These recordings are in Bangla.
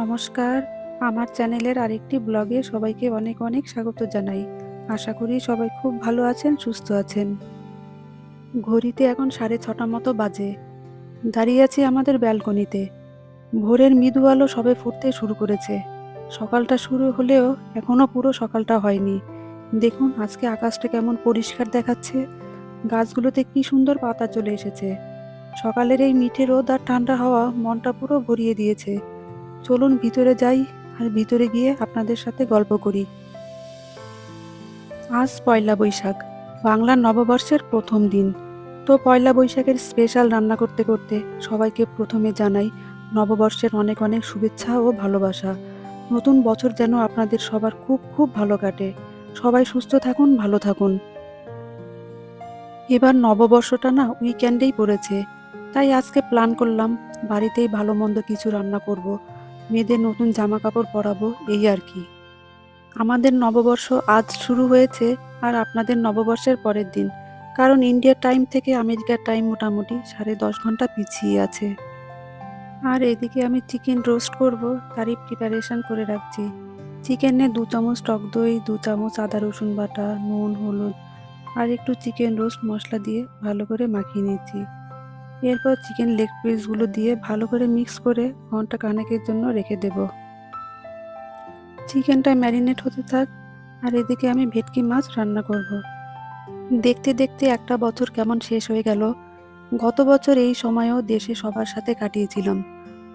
নমস্কার। আমার চ্যানেলের আরেকটি ব্লগে সবাইকে অনেক অনেক স্বাগত জানাই। আশা করি সবাই খুব ভালো আছেন, সুস্থ আছেন। ঘড়িতে এখন সাড়ে ছটা মতো বাজে। দাঁড়িয়ে আছি আমাদের ব্যালকনিতে। ভোরের মৃদু আলো সবে ফুটতে শুরু করেছে। সকালটা শুরু হলেও এখনও পুরো সকালটা হয়নি। দেখুন, আজকে আকাশটা কেমন পরিষ্কার দেখাচ্ছে। গাছগুলোতে কি সুন্দর পাতা চলে এসেছে। সকালের এই মিঠে রোদ আর ঠান্ডা হাওয়া মনটা পুরো ভরিয়ে দিয়েছে। চলুন ভিতরে যাই আর ভিতরে গিয়ে আপনাদের সাথে গল্প করি। আজ পয়লা বৈশাখ, বাংলার নববর্ষের প্রথম দিন। তো পয়লা বৈশাখের স্পেশাল রান্না করতে করতে সবাইকে প্রথমে জানাই নববর্ষের অনেক অনেক শুভেচ্ছা ও ভালোবাসা। নতুন বছর যেন আপনাদের সবার খুব খুব ভালো কাটে। সবাই সুস্থ থাকুন, ভালো থাকুন। এবার নববর্ষটা না উইকেন্ডেই পড়েছে। তাই আজকে প্ল্যান করলাম বাড়িতেই ভালো মন্দ কিছু রান্না করব। মেয়েদের নতুন জামা কাপড় পরাবো, এই আর কি। আমাদের নববর্ষ আজ শুরু হয়েছে আর আপনাদের নববর্ষের পরের দিন, কারণ ইন্ডিয়ার টাইম থেকে আমেরিকার টাইম মোটামুটি সাড়ে দশ ঘণ্টা পিছিয়ে আছে। আর এদিকে আমি চিকেন রোস্ট করব, তারই প্রিপারেশন করে রাখছি। চিকেনে দু চামচ টক দই, দু চামচ আদা রসুন বাটা, নুন, হলুদ, আর একটু চিকেন রোস্ট মশলা দিয়ে ভালো করে মাখিয়ে নিচ্ছি। এরপর চিকেন লেগ পিসগুলো দিয়ে ভালো করে মিক্স করে ঘণ্টা কানেকের জন্য রেখে দেব। চিকেনটা ম্যারিনেট হতে থাক, আর এদিকে আমি ভেটকি মাছ রান্না করব। দেখতে দেখতে একটা বছর কেমন শেষ হয়ে গেল। গত বছর এই সময়ও দেশে সবার সাথে কাটিয়েছিলাম।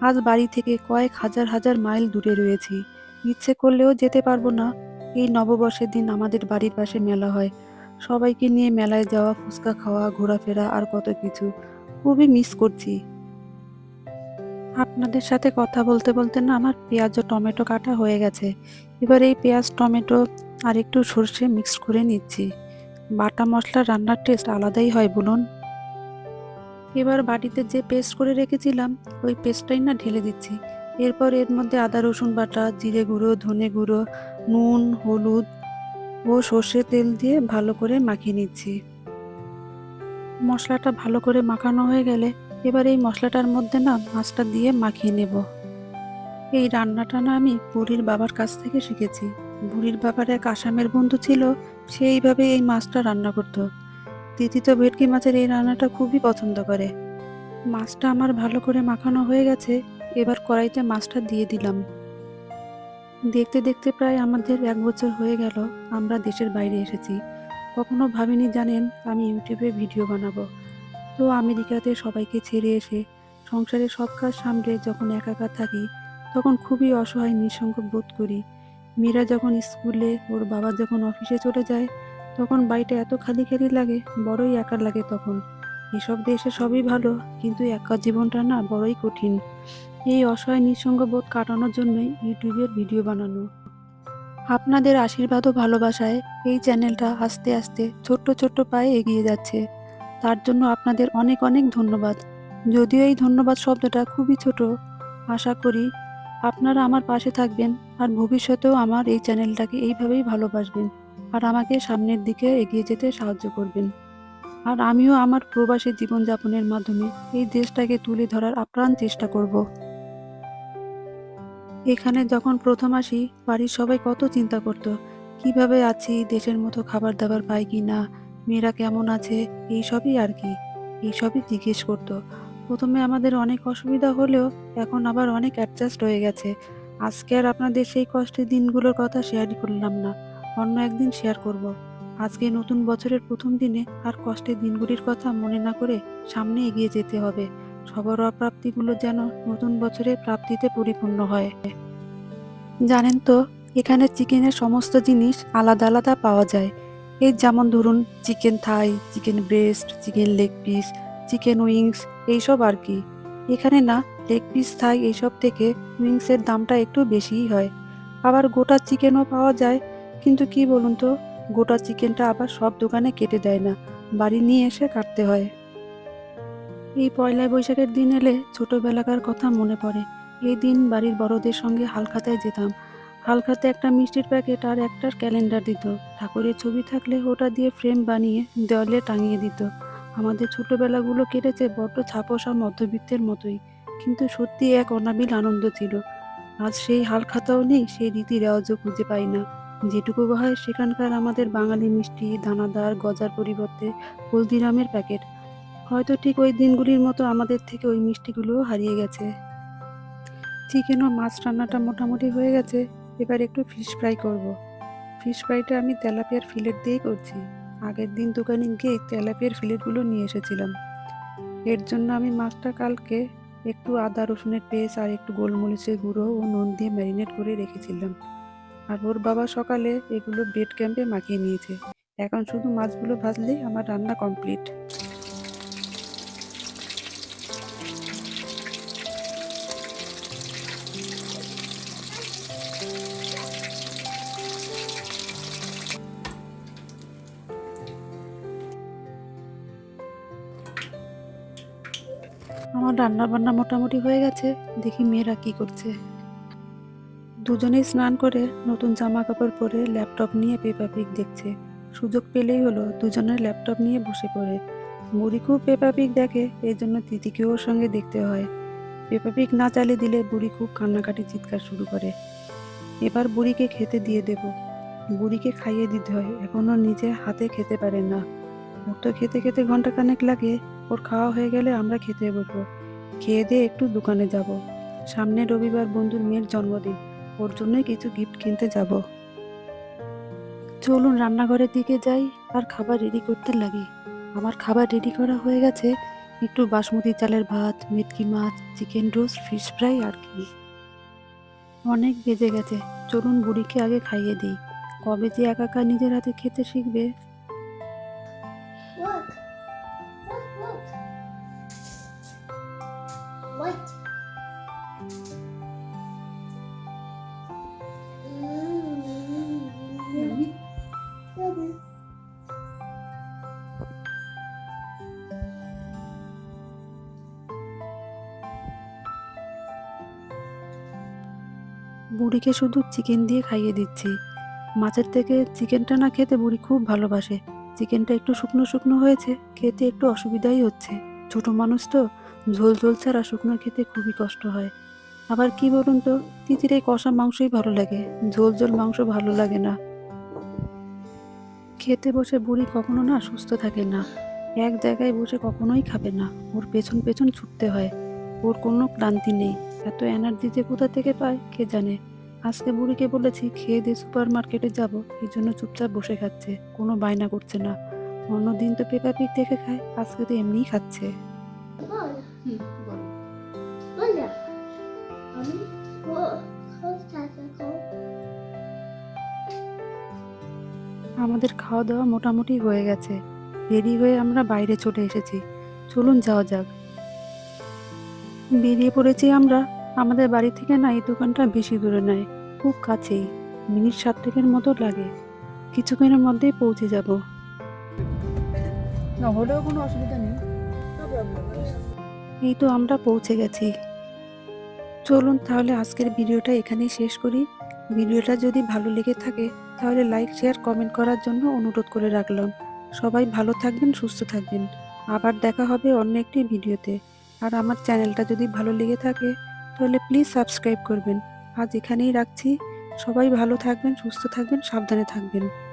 আজ বাড়ি থেকে কয়েক হাজার হাজার মাইল দূরে রয়েছি। ইচ্ছে করলেও যেতে পারব না। এই নববর্ষের দিন আমাদের বাড়ির পাশে মেলা হয়। সবাইকে নিয়ে মেলায় যাওয়া, ফুচকা খাওয়া, ঘোরাফেরা আর কত কিছু। খুবই মিস করছি। আপনাদের সাথে কথা বলতে বলতে না আমার পেঁয়াজ ও টমেটো কাটা হয়ে গেছে। এবার এই পেঁয়াজ, টমেটো আর একটু সর্ষে মিক্স করে নিচ্ছি। বাটা মশলা রান্নার টেস্ট আলাদাই হয় বলুন। এবার বাটিতে যে পেস্ট করে রেখেছিলাম, ওই পেস্টটাই না ঢেলে দিচ্ছি। এরপর এর মধ্যে আদা, রসুন বাটা, জিরে গুঁড়ো, ধনে গুঁড়ো, নুন, হলুদ ও সর্ষে তেল দিয়ে ভালো করে মাখিয়ে নিচ্ছি। মশলাটা ভালো করে মাখানো হয়ে গেলে এবার এই মশলাটার মধ্যে না মাছটা দিয়ে মাখিয়ে নেব। এই রান্নাটা না আমি বুড়ির বাবার কাছ থেকে শিখেছি। বুড়ির বাবার এক আসামের বন্ধু ছিল সেইভাবে এই মাছটা রান্না করতো। দিদি তো ভেটকি মাছের এই রান্নাটা খুবই পছন্দ করে। মাছটা আমার ভালো করে মাখানো হয়ে গেছে, এবার কড়াইতে মাছটা দিয়ে দিলাম। দেখতে দেখতে প্রায় আমাদের এক বছর হয়ে গেল, আমরা দেশের বাইরে এসেছি। কখনো ভাবিনি জানেন আমি ইউটিউবে ভিডিও বানাবো। তো আমেরিকাতে সবাইকে ছেড়ে এসে সংসারে সব কাজ সামলে যখন একা একা থাকি, তখন খুবই অসহায় নিঃসঙ্গ বোধ করি। মীরা যখন স্কুলে, ওর বাবা যখন অফিসে চলে যায়, তখন বাড়িটা এত খালি খালি লাগে, বড়ই একা লাগে তখন। এসব দেশে সবই ভালো, কিন্তু একা জীবনটা না বড়ই কঠিন। এই অসহায় নিঃসঙ্গ বোধ কাটানোর জন্যই ইউটিউবের ভিডিও বানানো। আপনাদের আশীর্বাদ ও ভালোবাসায় এই চ্যানেলটা আস্তে আস্তে ছোট্ট ছোট্ট পায়ে এগিয়ে যাচ্ছে। তার জন্য আপনাদের অনেক অনেক ধন্যবাদ। যদিও এই ধন্যবাদ শব্দটা খুবই ছোট, আশা করি আপনারা আমার পাশে থাকবেন আর ভবিষ্যতেও আমার এই চ্যানেলটাকে এইভাবেই ভালোবাসবেন আর আমাকে সামনের দিকে এগিয়ে যেতে সাহায্য করবেন। আর আমিও আমার প্রবাসী জীবনযাপনের মাধ্যমে এই দেশটাকে তুলে ধরার আপ্রাণ চেষ্টা করব। এখানে যখন প্রথম আসি, বাড়ির সবাই কত চিন্তা করতো, কীভাবে আছি, দেশের মতো খাবার দাবার পাই কি না, মেয়েরা কেমন আছে, এইসবই আর কি, এইসবই জিজ্ঞেস করতো। প্রথমে আমাদের অনেক অসুবিধা হলেও এখন আবার অনেক অ্যাডজাস্ট হয়ে গেছে। আজকে আর আপনাদের সেই কষ্টের দিনগুলোর কথা শেয়ার করলাম না, অন্য একদিন শেয়ার করব। আজকে নতুন বছরের প্রথম দিনে আর কষ্টের দিনগুলির কথা মনে না করে সামনে এগিয়ে যেতে হবে। সবার অপ্রাপ্তিগুলো যেন নতুন বছরের প্রাপ্তিতে পরিপূর্ণ হয়। জানেন তো, এখানে চিকেনের সমস্ত জিনিস আলাদা আলাদা পাওয়া যায়। এই যেমন ধরুন, chicken thigh, chicken breast, chicken leg piece, chicken wings, এইসব আর কি। এখানে না, লেগ পিস, থাই এইসব থেকে উইংসের দামটা একটু বেশিই হয়। আবার গোটা চিকেনও পাওয়া যায়, কিন্তু কি বলুন তো, গোটা চিকেনটা আবার সব দোকানে কেটে দেয় না, বাড়ি নিয়ে এসে কাটতে হয়। এই পয়লা বৈশাখের দিন এলে ছোটবেলাকার কথা মনে পড়ে। এই দিন বাড়ির বড়দের সঙ্গে হালখাতায় যেতাম। হালখাতে একটা মিষ্টির প্যাকেট আর একটা ক্যালেন্ডার দিত। ঠাকুরের ছবি থাকলে ওটা দিয়ে ফ্রেম বানিয়ে দেওয়ালে টাঙিয়ে দিত। আমাদের ছোটবেলাগুলো কেটেছে বড্ড ছাপোসা মধ্যবিত্তের মতোই। কিন্তু সত্যি এক অনাবিল আনন্দ ছিল। আজ সেই হাল খাতাও নেই, সেই রীতি রেওয়াজও খুঁজে পাই না। যেটুকু হয় সেখানকার আমাদের বাঙালি মিষ্টি, দানাদার, গজার পরিবর্তে হলদিরামের প্যাকেট। হয়তো ঠিক ওই দিনগুলির মতো আমাদের থেকে ওই মিষ্টিগুলোও হারিয়ে গেছে। চিকেন ও মাছ রান্নাটা মোটামুটি হয়ে গেছে, এবার একটু ফিশ ফ্রাই করব। ফিশ ফ্রাইটা আমি তেলাপিয়ার ফিলেট দিয়েই করছি। আগের দিন দোকানে গিয়ে তেলাপিয়ার ফিলেটগুলো নিয়ে এসেছিলাম। এর জন্য আমি মাছটা কালকে একটু আদা, রসুনের পেস্ট আর একটু গোলমরিচের গুঁড়ো ও নুন দিয়ে ম্যারিনেট করে রেখেছিলাম। আর ওর বাবা সকালে এগুলো বেড ক্যাম্পে মাখিয়ে নিয়েছে। এখন শুধু মাছগুলো ভাজলেই আমার রান্না কমপ্লিট আমার রান্না বান্না মোটামুটি হয়ে গেছে, দেখি মেয়েরা কি করছে। দুজনেই স্নান করে নতুন জামা কাপড় পরে ল্যাপটপ নিয়ে পেপা পিক দেখছে। সুযোগ পেলেই হলো দুজনের ল্যাপটপ নিয়ে বসে পড়ে। বুড়ি খুব পেপা পিক দেখে এই জন্য তিতিকেও ওর সঙ্গে দেখতে হয়। পেপা পিক না চালিয়ে দিলে বুড়ি খুব কান্নাকাটি চিৎকার শুরু করে। এবার বুড়িকে খেতে দিয়ে দেব। বুড়িকে খাইয়ে দিতে হয় এখনও নিজে হাতে খেতে পারে না। ওর তো খেতে খেতে ঘণ্টা খানেক লাগে, ওর খাওয়া হয়ে গেলে আমরা খেতে বসবো। খেয়ে দিয়ে একটু দোকানে যাব। সামনে রবিবার বন্ধুর মেয়ের জন্মদিন, ওর জন্যই কিছু গিফট কিনতে যাব। চলুন রান্নাঘরের দিকে যাই, আর খাবার রেডি করতে লাগি। আমার খাবার রেডি করা হয়ে গেছে। একটু বাসমতি চালের ভাত মেটকি মাছ চিকেন রোস্ট ফিশ ফ্রাই আর কি। অনেক বেজে গেছে। চলুন বুড়িকে আগে খাইয়ে দিই। কবে যে একা একা নিজের হাতে খেতে শিখবে Yummy. বুড়িকে শুধু চিকেন দিয়ে খাইয়ে দিচ্ছি। মাছের থেকে চিকেনটা না খেতে বুড়ি খুব ভালোবাসে। চিকেনটা একটু শুকনো শুকনো হয়েছে, খেতে একটু অসুবিধাই হচ্ছে। ছোট মানুষ তো ঝোল ঝোল ছাড়া শুকনো খেতে খুবই কষ্ট হয়। আবার কি বলুন তো, তিতির এই কষা মাংসই ভালো লাগে। ঝোল ঝোল মাংস ভালো লাগে না। খেতে বসে বুড়ি কখনো না সুস্থ থাকে না। এক জায়গায় বসে কখনোই খাবে না। ওর পেছন পেছন ছুটতে হয়। ওর কোনো ক্লান্তি নেই। এত এনার্জি যে কোথা থেকে পায়, কে জানে? আজকে বুড়িকে বলেছি, খেয়ে দিয়ে সুপার মার্কেটে যাব। এই জন্য চুপচাপ বসে খাচ্ছে। কোনো বায়না করছে না। অন্যদিন তো পেপার পিক দেখে খায়, আজকে তো এমনিই খাচ্ছে। আমি আমাদের খাওয়া দাওয়া মোটামুটি হয়ে গেছে। রেডি হয়ে আমরা বাইরে চলে এসেছি। চলুন যাওয়া যাক। বেরিয়ে পড়েছি আমরা। আমাদের বাড়ি থেকে না এই দোকানটা বেশি দূরে নয় খুব কাছেই। মিনিট সাতেকের মতো লাগে। কিছুক্ষণের মধ্যেই পৌঁছে যাব। না হলেও কোনো অসুবিধা নেই। এই তো আমরা পৌঁছে গেছি। চলুন তাহলে আজকের ভিডিওটা এখানেই শেষ করি। ভিডিওটা যদি ভালো লেগে থাকে, তাহলে লাইক শেয়ার কমেন্ট করার জন্য অনুরোধ করে রাখলাম। সবাই ভালো থাকবেন, সুস্থ থাকবেন। আবার দেখা হবে অন্য একটি ভিডিওতে। আর আমার চ্যানেলটা যদি ভালো লেগে থাকে, তাহলে প্লিজ সাবস্ক্রাইব করবেন। আজ এখানেই রাখছি। সবাই ভালো থাকবেন, সুস্থ থাকবেন, সাবধানে থাকবেন।